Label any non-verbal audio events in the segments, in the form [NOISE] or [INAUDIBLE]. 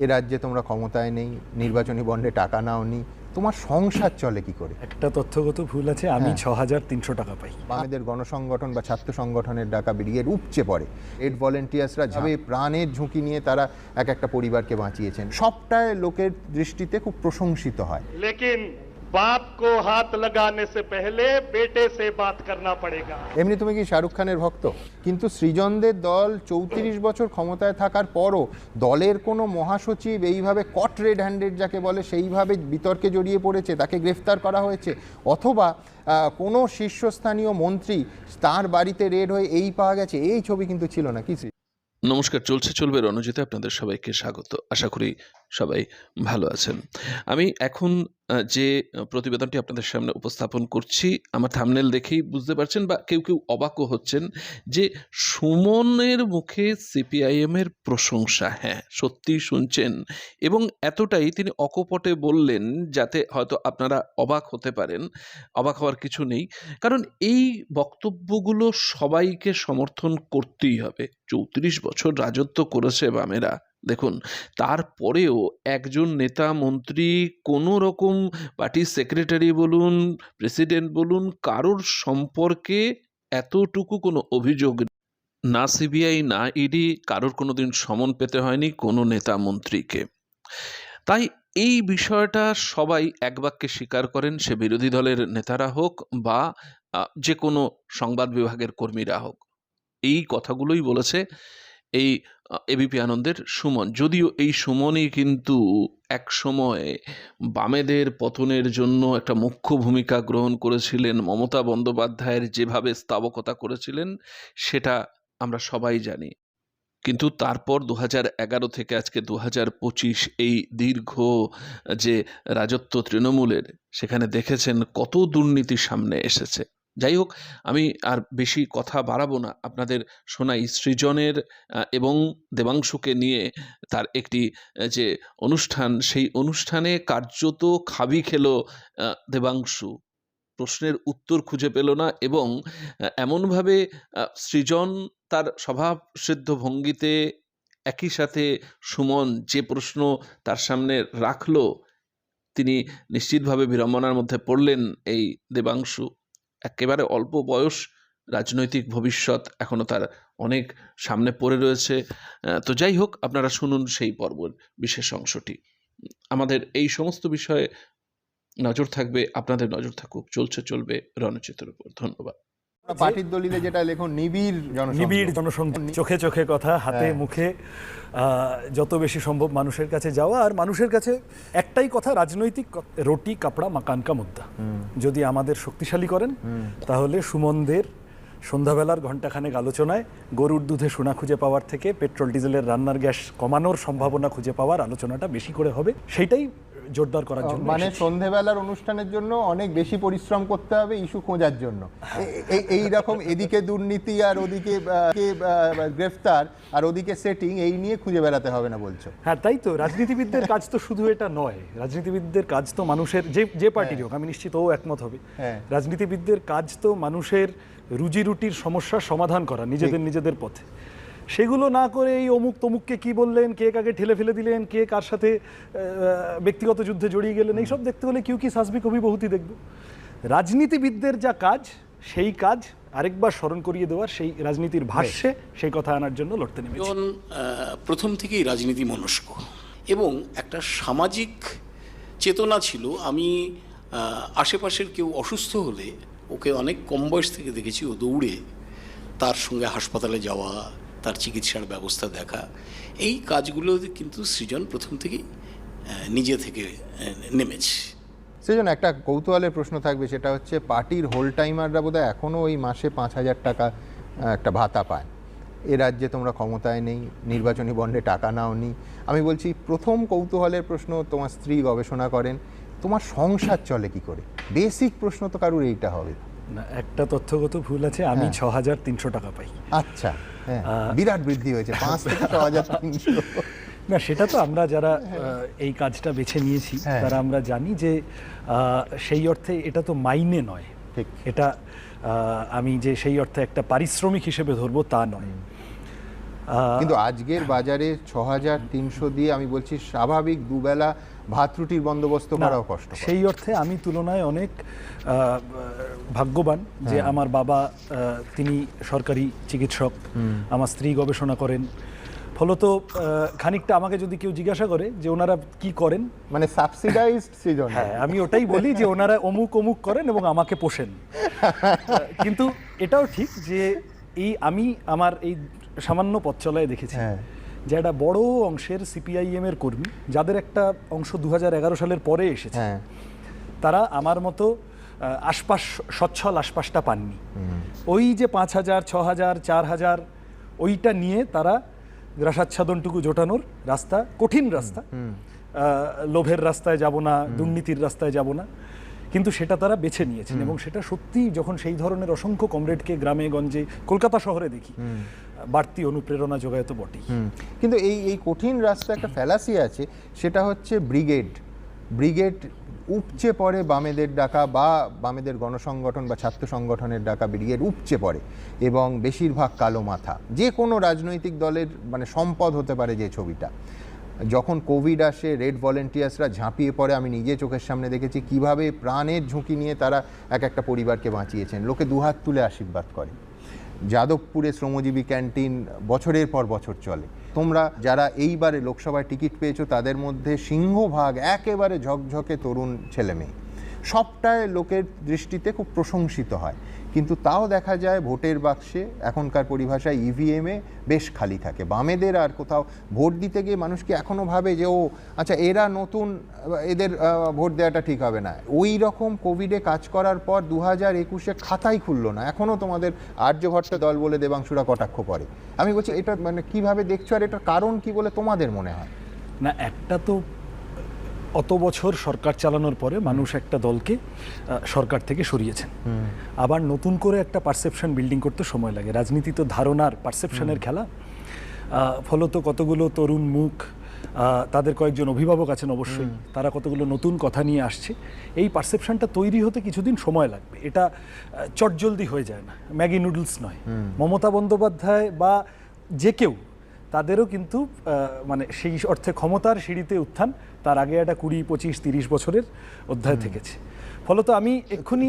এ রাজ্যে তোমরা ক্ষমতায় নেই নির্বাচনী বন্ডে টাকা নাও নি তোমার সংসার চলে কি করে? একটা তথ্যগত ভুল আছে আমি হ্যাঁ। ছ হাজার তিনশো টাকা পাই। আমাদের গণসংগঠন বা ছাত্র সংগঠনের ডাকা বেরিয়ে উপচে পড়ে। এড ভলেন্টিয়ার্সরা হ্যাঁ। যাবে প্রাণের ঝুঁকি নিয়ে তারা এক একটা পরিবারকে বাঁচিয়েছেন। সবটাই লোকের দৃষ্টিতে খুব প্রশংসিত হয়। লেকিন বাপ কো হাত লাগানে সে পেলে বেটে সে বাত করনা পড়েগা এমনি তুমি কি শাহরুখ খানের ভক্ত? কিন্তু সৃজনদের দল চৌত্রিশ বছর ক্ষমতায় থাকার পরও দলের কোনো মহাসচিব এইভাবে কট রেড হ্যান্ডেড যাকে বলে সেইভাবে বিতর্কে জড়িয়ে পড়েছে তাকে গ্রেফতার করা হয়েছে অথবা কোনো শীর্ষস্থানীয় মন্ত্রী তার বাড়িতে রেড হয়ে এই পাওয়া গেছে এই ছবি কিন্তু ছিল না কিছু নমস্কার চলছে চলবে রণজিতে আপনাদের সবাইকে স্বাগত। আশা করি সবাই ভালো আছেন। আমি এখন যে প্রতিবেদনটি আপনাদের সামনে উপস্থাপন করছি, আমার থামনেল দেখেই বুঝতে পারছেন বা কেউ কেউ অবাকও হচ্ছেন যে, সুমনের মুখে সিপিআইএম এর প্রশংসা হ্যাঁ সত্যি শুনছেন। এবং এতটাই তিনি অকপটে বললেন যাতে হয়তো আপনারা অবাক হতে পারেন, অবাক হওয়ার কিছু নেই। কারণ এই বক্তব্যগুলো সবাইকে সমর্থন করতেই হবে। চৌত্রিশ বছর রাজত্ব করেছে বামেরা। দেখুন, তারপরেও একজন নেতা, মন্ত্রী কোনো রকম পার্টির সেক্রেটারি বলুন প্রেসিডেন্ট বলুন, কারোর সম্পর্কে এতটুকু কোনো অভিযোগ না সিবিআই না ইডি কারোর কোনো দিন সমন পেতে হয়নি কোনো নেতা মন্ত্রীকে। তাই এই বিষয়টা সবাই এক বাক্যে স্বীকার করেন, সে বিরোধী দলের নেতারা হোক বা যে কোনো সংবাদ বিভাগের কর্মীরা হোক। এই কথাগুলোই বলেছে এই এবিপি আনন্দের সুমন। যদিও এই সুমনই কিন্তু এক সময় বামেদের পতনের জন্য একটা মুখ্য ভূমিকা গ্রহণ করেছিলেন, মমতা বন্দ্যোপাধ্যায়ের যেভাবে স্তাবকতা করেছিলেন, সেটা আমরা সবাই জানি। কিন্তু তারপর দু এগারো থেকে আজকে দু পঁচিশ এই দীর্ঘ, যে রাজত্ব তৃণমূলের, সেখানে দেখেছেন কত দুর্নীতি সামনে এসেছে। যাই হোক, আমি আর বেশি কথা বাড়াবো না। আপনাদের শোনাই সৃজনের এবং দেবাংশুকে নিয়ে তার একটি যে অনুষ্ঠান, সেই অনুষ্ঠানে কার্যত খাবি খেলো দেবাংশু। প্রশ্নের উত্তর খুঁজে পেল না এবং এমনভাবে সৃজন তার স্বভাবসিদ্ধ ভঙ্গিতে একই সাথে সুমন যে প্রশ্ন তার সামনে রাখল, তিনি নিশ্চিতভাবে বিড়ম্বনার মধ্যে পড়লেন এই দেবাংশু। একেবারে অল্প বয়স রাজনৈতিক ভবিষ্যৎ এখনও তার অনেক সামনে পড়ে রয়েছে। তো যাই হোক, আপনারা শুনুন সেই পর্বর বিশেষ অংশটি। আমাদের এই সমস্ত বিষয়ে নজর থাকবে, আপনাদের নজর থাকুক, চলছে, চলবে রণচিত্রের উপর ধন্যবাদ। পার্টির দলিলে যেটা লেখুন নিবিড় নিবিড় জনসংখ্যা চোখে চোখে কথা হাতে হ্যাঁ। মুখে যত বেশি সম্ভব মানুষের কাছে যাওয়া। আর মানুষের কাছে একটাই কথা রাজনৈতিক রুটি কাপড়া মাকান কা মুদ্দা। যদি আমাদের শক্তিশালী করেন তাহলে সুমনদের সন্ধ্যাবেলার ঘণ্টাখানেক আলোচনায় গরুর দুধে সোনা খুঁজে পাওয়ার থেকে পেট্রোল ডিজেলের রান্নার গ্যাস কমানোর সম্ভাবনা খুঁজে পাওয়ার আলোচনাটা বেশি করে হবে। সেইটাই জোরদার করার জন্য মানে সন্ধেবেলার অনুষ্ঠানের জন্য অনেক বেশি পরিশ্রম করতে হবে ইস্যু খোঁজার জন্য। এই এই রকম এদিকে দুর্নীতি আর ওদিকে গ্রেফতার আর ওদিকে সেটিং এই নিয়ে খুঁজে বেড়াতে হবে না বলছো? হ্যাঁ তাই তো। রাজনীতিবিদদের কাজ তো শুধু এটা নয়। রাজনীতিবিদদের কাজ তো মানুষের যে যে পার্টির হোক আমি নিশ্চিত ও একমত হবে। হ্যাঁ। রাজনীতিবিদদের কাজ তো মানুষের রুজি রুটির সমস্যার সমাধান করা নিজেদের নিজেদের পথে। সেগুলো না করে এই অমুক তমুককে কি বললেন কে কাকে ঠেলে ফেলে দিলেন কে কার সাথে ব্যক্তিগত যুদ্ধে জড়িয়ে গেলেন এইসব দেখতে হলে কিউ কি সাসবি কবি বহুতি দেখব? রাজনীতিবিদদের যা কাজ সেই কাজ আরেকবার স্মরণ করিয়ে দেওয়ার সেই রাজনীতির ভাষ্যে সেই কথা আনার জন্য লড়তে জন প্রথম থেকেই রাজনীতি মনস্ক এবং একটা সামাজিক চেতনা ছিল। আমি আশেপাশের কেউ অসুস্থ হলে ওকে অনেক কম বয়স থেকে দেখেছি ও দৌড়ে তার সঙ্গে হাসপাতালে যাওয়া তার চিকিৎসার ব্যবস্থা দেখা। এই কাজগুলো কিন্তু সৃজন প্রথম থেকেই নিজে থেকে নেমেছে। সেজন্য একটা কৌতূহলের প্রশ্ন থাকবে, সেটা হচ্ছে পার্টির হোল টাইমাররা বোধহয় এখনও ওই মাসে পাঁচ হাজার টাকা একটা ভাতা পায়। এ রাজ্যে তোমরা ক্ষমতায় নেই, নির্বাচনী বন্ডে টাকা নাওনি। আমি বলছি, প্রথম কৌতূহলের প্রশ্ন, তোমার স্ত্রী গবেষণা করেন, তোমার সংসার চলে কি করে? বেসিক প্রশ্ন তো কারুর এইটা হবে না একটা তথ্যগত ভুল আছে আমি হ্যাঁ। ছ হাজার তিনশো টাকা পাই। আচ্ছা হ্যাঁ বিরাট বৃদ্ধি হয়েছে পাঁচ থেকে [LAUGHS] ছ হাজার তিনশো। না সেটা তো আমরা যারা এই কাজটা বেছে নিয়েছি হ্যাঁ। তারা আমরা জানি যে সেই অর্থে এটা তো মাইনে নয়। এটা আমি যে সেই অর্থে একটা পারিশ্রমিক হিসেবে ধরবো তা নয়। কিন্তু আজকের বাজারে ছ হাজার তিনশো দিয়ে আমি বলছি স্বাভাবিক দুবেলা ভাত রুটির বন্দোবস্ত করাও কষ্ট সেই অর্থে আমি তুলনায় অনেক ভাগ্যবান যে হ্যাঁ। আমার বাবা তিনি সরকারি চিকিৎসক আমার স্ত্রী গবেষণা করেন। ফলত খানিকটা আমাকে যদি কেউ জিজ্ঞাসা করে যে ওনারা কি করেন মানে সাবসিডাইজড সিজন হ্যাঁ আমি ওটাই বলি যে ওনারা অমুক অমুক করেন এবং আমাকে পোষেন। কিন্তু এটাও ঠিক যে এই আমি আমার এই সামান্য পথ চলায় দেখেছি হ্যাঁ। যে একটা বড় অংশের সিপিআইএম এর কর্মী যাদের একটা অংশ দু হাজার এগারো সালের পরে এসেছে হ্যাঁ। তারা আমার মতো আশপাশ সচ্ছল আশপাশটা পাননি। ওই যে পাঁচ হাজার ছ হাজার চার হাজার ওইটা নিয়ে তারা গ্রাসাচ্ছাদনটুকু জোটানোর রাস্তা কঠিন রাস্তা। লোভের রাস্তায় যাব না দুর্নীতির রাস্তায় যাব না। কিন্তু সেটা তারা বেছে নিয়েছেন এবং সেটা সত্যি যখন সেই ধরনের অসংখ্য কমরেডকে গ্রামে গঞ্জে কলকাতা শহরে দেখি বাড়তি অনুপ্রেরণা যোগায় তো বটেই। কিন্তু এই এই কঠিন রাস্তা একটা ফ্যালাসি আছে সেটা হচ্ছে ব্রিগেড ব্রিগেড উপচে পড়ে, বামেদের ডাকা বা বামেদের গণসংগঠন বা ছাত্র সংগঠনের ডাকা ব্রিগেড উপচে পড়ে এবং বেশিরভাগ কালো মাথা। যে কোনো রাজনৈতিক দলের মানে সম্পদ হতে পারে যে ছবিটা। যখন কোভিড আসে, রেড ভলেন্টিয়ার্সরা ঝাঁপিয়ে পড়ে, আমি নিজে চোখের সামনে দেখেছি কীভাবে প্রাণের ঝুঁকি নিয়ে তারা এক একটা পরিবারকে বাঁচিয়েছেন। লোকে দুহাত তুলে আশীর্বাদ করে। যাদবপুরে শ্রমজীবী ক্যান্টিন বছরের পর বছর চলে। তোমরা যারা এইবারে লোকসভায় টিকিট পেয়েছ, তাদের মধ্যে সিংহভাগ একেবারে ঝকঝকে তরুণ ছেলেমেয়ে। সবটাই লোকের দৃষ্টিতে খুব প্রশংসিত হয়। কিন্তু তাও দেখা যায় ভোটের বাক্সে এখনকার পরিভাষায় ইভিএমে বেশ খালি থাকে। বামেদের আর কোথাও ভোট দিতে গিয়ে মানুষ কি এখনও ভাবে যে, ও আচ্ছা এরা নতুন, এদের ভোট দেওয়াটা ঠিক হবে না। ওই রকম কোভিডে কাজ করার পর দু হাজার একুশে খাতাই খুললো না। এখনও তোমাদের আর্যভট্ট দল বলে দেবাংশুরা কটাক্ষ করে। আমি বলছি, এটা মানে কীভাবে দেখছ আর এটার কারণ কি বলে তোমাদের মনে হয়? না, একটা তো অত বছর সরকার চালানোর পরে মানুষ একটা দলকে সরকার থেকে সরিয়েছেন। আবার নতুন করে একটা পারসেপশন বিল্ডিং করতে সময় লাগে। রাজনীতি তো ধারণার পারসেপশনের খেলা। ফলত কতগুলো তরুণ মুখ তাদের কয়েকজন অভিভাবক আছেন অবশ্যই। তারা কতগুলো নতুন কথা নিয়ে আসছে। এই পারসেপশনটা তৈরি হতে কিছুদিন সময় লাগবে। এটা চটজলদি হয়ে যায় না। ম্যাগি নুডলস নয়। মমতা বন্দ্যোপাধ্যায় বা যে কেউ তাদেরও কিন্তু আহ, মানে সেই অর্থে ক্ষমতার সিঁড়িতে উত্থান তার আগে একটা কুড়ি পঁচিশ তিরিশ বছরের অধ্যায় থেকেছে। ফলত আমি এক্ষুনি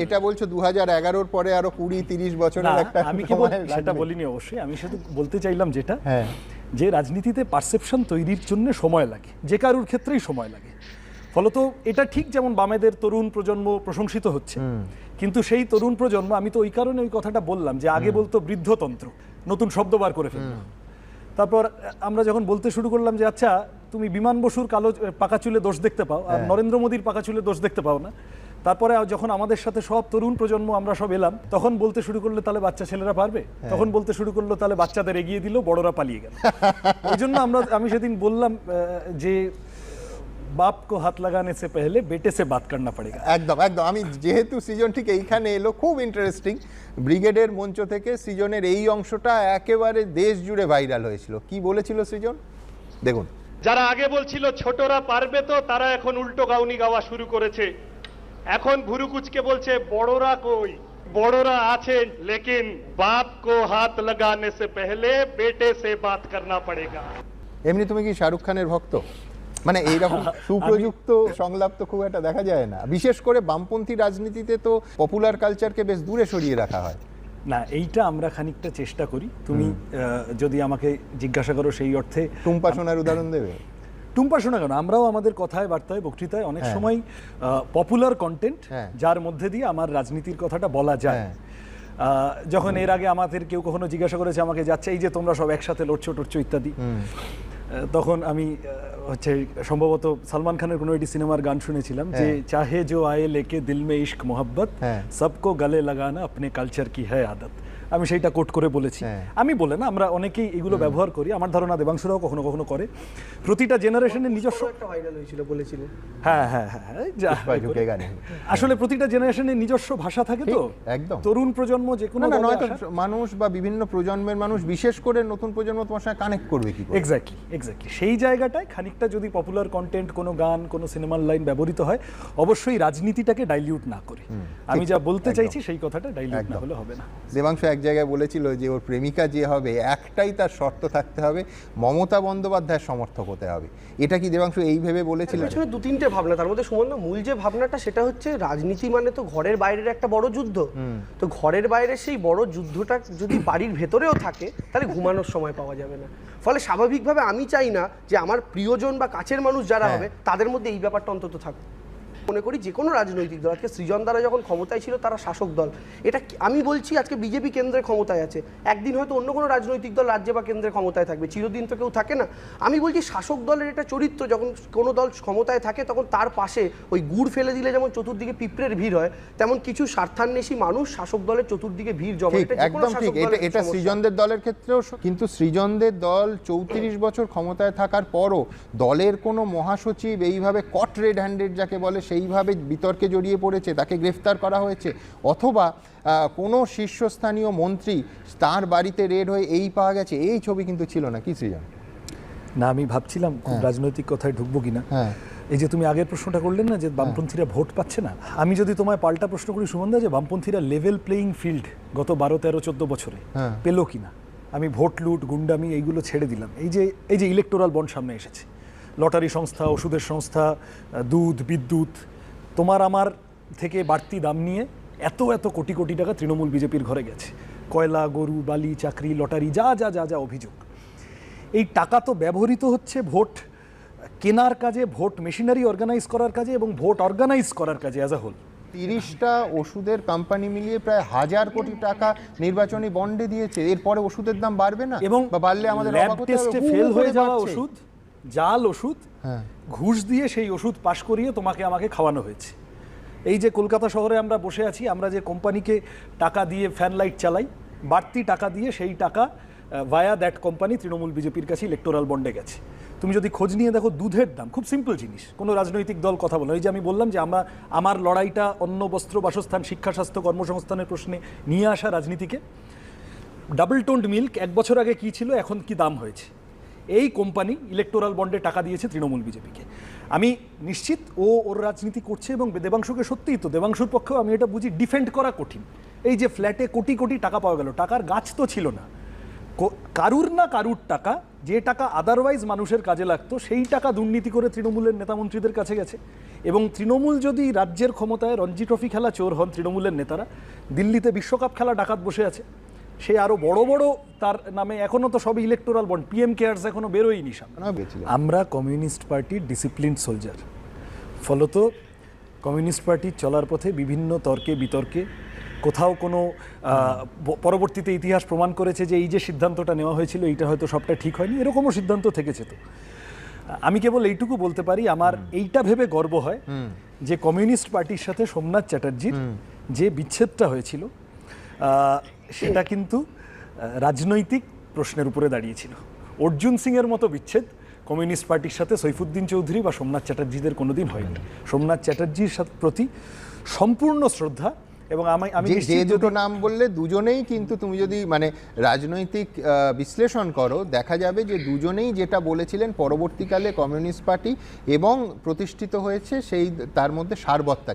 এটা- বলছো দু হাজার এগারোর পরে আরও কুড়ি তিরিশ বছরের একটা আমি কি সেটা বলিনি অবশ্যই আমি শুধু বলতে চাইলাম যেটা হ্যাঁ। যে রাজনীতিতে পারসেপশন তৈরির জন্য সময় লাগে যে কারুর ক্ষেত্রেই সময় লাগে। ফলত এটা ঠিক যেমন বামেদের তরুণ প্রজন্ম প্রশংসিত হচ্ছে কিন্তু সেই তরুণ প্রজন্ম আমি তো ওই কারণে ওই কথাটা বললাম যে আগে বলতো বৃদ্ধতন্ত্র নতুন শব্দ বার করে ফেলল তারপর আমরা যখন বলতে শুরু করলাম যে আচ্ছা তুমি বিমান বসুর কালো পাকা চুলে দোষ দেখতে পাও আর নরেন্দ্র মোদীর পাকা চুলে দোষ দেখতে পাও না। তারপরে যখন আমাদের সাথে সব তরুণ প্রজন্ম আমরা সব এলাম তখন বলতে শুরু করলে তাহলে বাচ্চা ছেলেরা পারবে? তখন বলতে শুরু করল তাহলে বাচ্চাদের এগিয়ে দিল বড়রা পালিয়ে গেল। [LAUGHS] ওই জন্য আমরা আমি সেদিন বললাম যে বাপ কো হাত লাগানে সে পেহলে বেটে সে বাত করনা পড়েগা। একদম একদম। আমি যেহেতু সিজন ঠিক এইখানে এলো খুব ইন্টারেস্টিং ব্রিগেডের মঞ্চ থেকে সিজনের এই অংশটা একেবারে দেশ জুড়ে ভাইরাল হয়েছিল। কি বলেছিল সিজন দেখুন। যারা আগে বলছিল ছোটরা পারবে তো তারা এখন উল্টো গাউনি গাওয়া শুরু করেছে। এখন ভুরুকুচকে বলছে বড়রা কই? বড়রা আছেন লেকিন বাপ কো হাত লাগানে সে পেহলে বেটে সে বাত করনা পড়েগা। এমনি তুমি কি শাহরুখ খানের ভক্ত? মানে এইরকম [LAUGHS] সুপ্রযুক্ত সংলাপ তো খুব একটা দেখা যায় না। বিশেষ করে বামপন্থী রাজনীতিতে তো পপুলার কালচারকে বেশ দূরে সরিয়ে রাখা হয়। না এইটা আমরা খানিকটা চেষ্টা করি। তুমি যদি আমাকে জিজ্ঞাসা করো সেই অর্থে টুম্পা সোনার উদাহরণ দেবে? [LAUGHS] টুম্পা শোনা কেন? আমরাও আমাদের কথায় বার্তায় বক্তৃতায় অনেক হ্যাঁ। সময় পপুলার কন্টেন্ট হ্যাঁ। যার মধ্যে দিয়ে আমার রাজনীতির কথাটা বলা যায়। হ্যাঁ। যখন এর আগে আমাদের কেউ কখনো জিজ্ঞাসা করেছে আমাকে যাচ্ছে এই যে তোমরা সব একসাথে লড়ছো টড়ছো ইত্যাদি? তখন আমি হচ্ছে সম্ভবত সালমান খানের কোনো একটি সিনেমার গান শুনেছিলাম যে হ্যাঁ। চাহে জো আয়ে লেকে দিল মে ইশক মোহাব্বত হ্যাঁ। সবকো গলে লাগানা আপনি কালচার কি হ্যায় আদত আমি সেইটা কোট করে বলেছি। হ্যাঁ। আমি বলে না আমরা অনেকেই এগুলো ব্যবহার করি। আমার ধারণা দেবাংশুরাও কখনো কখনো করে। প্রতিটা জেনারেশনের নিজস্ব একটা ভাইরাল হয়েছিল বলেছিলেন হ্যাঁ হ্যাঁ হ্যাঁ এই যা পুষ্পা ঝুঁকে গানে। আসলে প্রতিটা জেনারেশনের নিজস্ব ভাষা থাকে তো? একদম। তরুণ প্রজন্ম যে কোনো মানুষ বা বিভিন্ন প্রজন্মের মানুষ বিশেষ করে নতুন প্রজন্ম তোমার সঙ্গে কানেক্ট করবে কি করে? এক্স্যাক্টলি এক্স্যাক্টলি সেই জায়গাটায় খানিকটা যদি পপুলার কন্টেন্ট কোনো গান কোনো সিনেমার লাইন ব্যবহৃত হয় অবশ্যই রাজনীতিটাকে ডাইলিউট না করে। আমি যা বলতে চাইছি সেই কথাটা ডাইলিউট না হলে হবে না। দেবাংশ এক জায়গায় বলেছিল যে ওর প্রেমিকা যে হবে একটাই তার শর্ত থাকতে হবে মমতা বন্দ্যোপাধ্যায়ের সমর্থক হতে হবে। এটা কি দেবাংশু এই ভেবে বলেছিলেন পেছনে দু তিনটে ভাবনা তার মধ্যে সুমন মূল যে ভাবনাটা সেটা হচ্ছে রাজনীতি মানে তো ঘরের বাইরের একটা বড় যুদ্ধ। তো ঘরের বাইরে সেই বড় যুদ্ধটা যদি বাড়ির ভেতরেও থাকে তাহলে ঘুমানোর সময় পাওয়া যাবে না। ফলে স্বাভাবিকভাবে আমি চাই না যে আমার প্রিয়জন বা কাছের মানুষ যারা হ্যাঁ। হবে তাদের মধ্যে এই ব্যাপারটা অন্তত থাকুক। মনে করি যে কোনো রাজনৈতিক দল আজকে সৃজন দ্বারা যখন ক্ষমতায় ছিল তারা শাসক দল। এটা আমি বলছি আজকে বিজেপি কেন্দ্রে ক্ষমতায় আছে। একদিন হয়তো অন্য কোনো রাজনৈতিক দল রাজ্যে বা কেন্দ্রে ক্ষমতায় থাকবে চিরদিন তো কেউ থাকে না। আমি বলছি শাসক দলের এটা চরিত্র যখন কোনো দল ক্ষমতায় থাকে তখন তার পাশে ওই গুড় ফেলে দিলে যেমন চতুর্দিকে পিঁপড়ের ভিড় হয় তেমন কিছু স্বার্থান্বেষী মানুষ শাসক দলের চতুর্দিকে ভিড় জমা একদম ঠিক। এটা এটা সৃজনদের দলের ক্ষেত্রেও কিন্তু সৃজনদের দল চৌত্রিশ বছর ক্ষমতায় থাকার পরও দলের কোনো মহাসচিব এইভাবে কট রেড হ্যান্ডেড যাকে বলে সেইভাবে বিতর্কে জড়িয়ে পড়েছে তাকে গ্রেফতার করা হয়েছে অথবা কোনো শীর্ষস্থানীয় মন্ত্রী তার বাড়িতে রেড হয়ে এই পাওয়া গেছে এই ছবি কিন্তু ছিল না। কি সৃজন? না আমি ভাবছিলাম খুব রাজনৈতিক কথায় ঢুকবো কিনা। হ্যাঁ। এই যে তুমি আগের প্রশ্নটা করলেন না যে বামপন্থীরা ভোট পাচ্ছে না আমি যদি তোমায় পাল্টা প্রশ্ন করি সুমন্দা যে বামপন্থীরা লেভেল প্লেইং ফিল্ড গত বারো তেরো চোদ্দ বছরে হ্যাঁ। পেল কিনা? আমি ভোট লুট গুন্ডামি এইগুলো ছেড়ে দিলাম। এই যে এই যে ইলেকটোরাল বন্ড সামনে এসেছে। লটারি সংস্থা ওষুধের সংস্থা দুধ বিদ্যুৎ তোমার আমার থেকে বাড়তি দাম নিয়ে এত এত কোটি কোটি টাকা তৃণমূল বিজেপির ঘরে গেছে। কয়লা গরু বালি চাকরি লটারি যা যা যা যা অভিযোগ। এই টাকা তো ব্যবহৃত হচ্ছে ভোট কেনার কাজে ভোট মেশিনারি অর্গানাইজ করার কাজে এবং ভোট অর্গানাইজ করার কাজে অ্যাজ আ হোল তিরিশটা ওষুধের কোম্পানি মিলিয়ে প্রায় হাজার কোটি টাকা নির্বাচনী বন্ডে দিয়েছে। এরপরে ওষুধের দাম বাড়বে না? এবং বাড়লে আমাদের ফেল হয়ে যাওয়া ওষুধ জাল ওষুধ হ্যাঁ। ঘুষ দিয়ে সেই ওষুধ পাশ করিয়ে তোমাকে আমাকে খাওয়ানো হয়েছে। এই যে কলকাতা শহরে আমরা বসে আছি আমরা যে কোম্পানিকে টাকা দিয়ে ফ্যান লাইট চালাই বাড়তি টাকা দিয়ে সেই টাকা ভায়া দ্যাট কোম্পানি তৃণমূল বিজেপির কাছে ইলেকটোরাল বন্ডে গেছে। তুমি যদি খোঁজ নিয়ে দেখো দুধের দাম খুব সিম্পল জিনিস কোনো রাজনৈতিক দল কথা বলে। ওই যে আমি বললাম যে আমরা আমার লড়াইটা অন্য বস্ত্র বাসস্থান শিক্ষা স্বাস্থ্য কর্মসংস্থানের প্রশ্নে নিয়ে আসা রাজনীতিকে। ডাবল টোন্ড মিল্ক এক বছর আগে কি ছিল এখন কি দাম হয়েছে? এই কোম্পানি ইলেকটোরাল বন্ডে টাকা দিয়েছে তৃণমূল বিজেপিকে। আমি নিশ্চিত ও ওর রাজনীতি করছে এবং দেবাংশুকে সত্যিই তো, দেবাংশুর পক্ষেও আমি এটা বুঝি ডিফেন্ড করা কঠিন। এই যে ফ্ল্যাটে কোটি কোটি টাকা পাওয়া গেল, টাকার গাছ তো ছিল না। কারুর না কারুর টাকা, যে টাকা আদারওয়াইজ মানুষের কাজে লাগতো, সেই টাকা দুর্নীতি করে তৃণমূলের নেতামন্ত্রীদের কাছে গেছে। এবং তৃণমূল যদি রাজ্যের ক্ষমতায় রঞ্জি ট্রফি খেলা চোর হন তৃণমূলের নেতারা, দিল্লিতে বিশ্বকাপ খেলা ডাকাত বসে আছে। সে আরও বড় বড় তার নামে এখনও তো সবই ইলেকটোরাল বন্ড পিএম কেয়ার্স এখনও বেরোয়নি আমরা কমিউনিস্ট পার্টির ডিসিপ্লিন সোলজার ফলত কমিউনিস্ট পার্টির চলার পথে বিভিন্ন তর্কে বিতর্কে কোথাও কোনো পরবর্তীতে ইতিহাস প্রমাণ করেছে যে এই যে সিদ্ধান্তটা নেওয়া হয়েছিল এইটা হয়তো সবটা ঠিক হয়নি এরকমও সিদ্ধান্ত থেকেছে তো। আমি কেবল এইটুকু বলতে পারি আমার এইটা ভেবে গর্ব হয় যে কমিউনিস্ট পার্টির সাথে সোমনাথ চ্যাটার্জির যে বিচ্ছেদটা হয়েছিল সেটা কিন্তু রাজনৈতিক প্রশ্নের উপরে দাঁড়িয়েছিল। অর্জুন সিংয়ের মতো বিচ্ছেদ কমিউনিস্ট পার্টির সাথে সৈফুদ্দিন চৌধুরী বা সোমনাথ চ্যাটার্জিদের কোনোদিন হয়নি। সোমনাথ চ্যাটার্জির প্রতি সম্পূর্ণ শ্রদ্ধা এবং আমি আমি যে- যে দুটো নাম বললে দুজনেই কিন্তু তুমি যদি মানে রাজনৈতিক বিশ্লেষণ করো দেখা যাবে যে দুজনেই যেটা বলেছিলেন পরবর্তীকালে কমিউনিস্ট পার্টি এবং প্রতিষ্ঠিত হয়েছে সেই তার মধ্যে সারবত্তা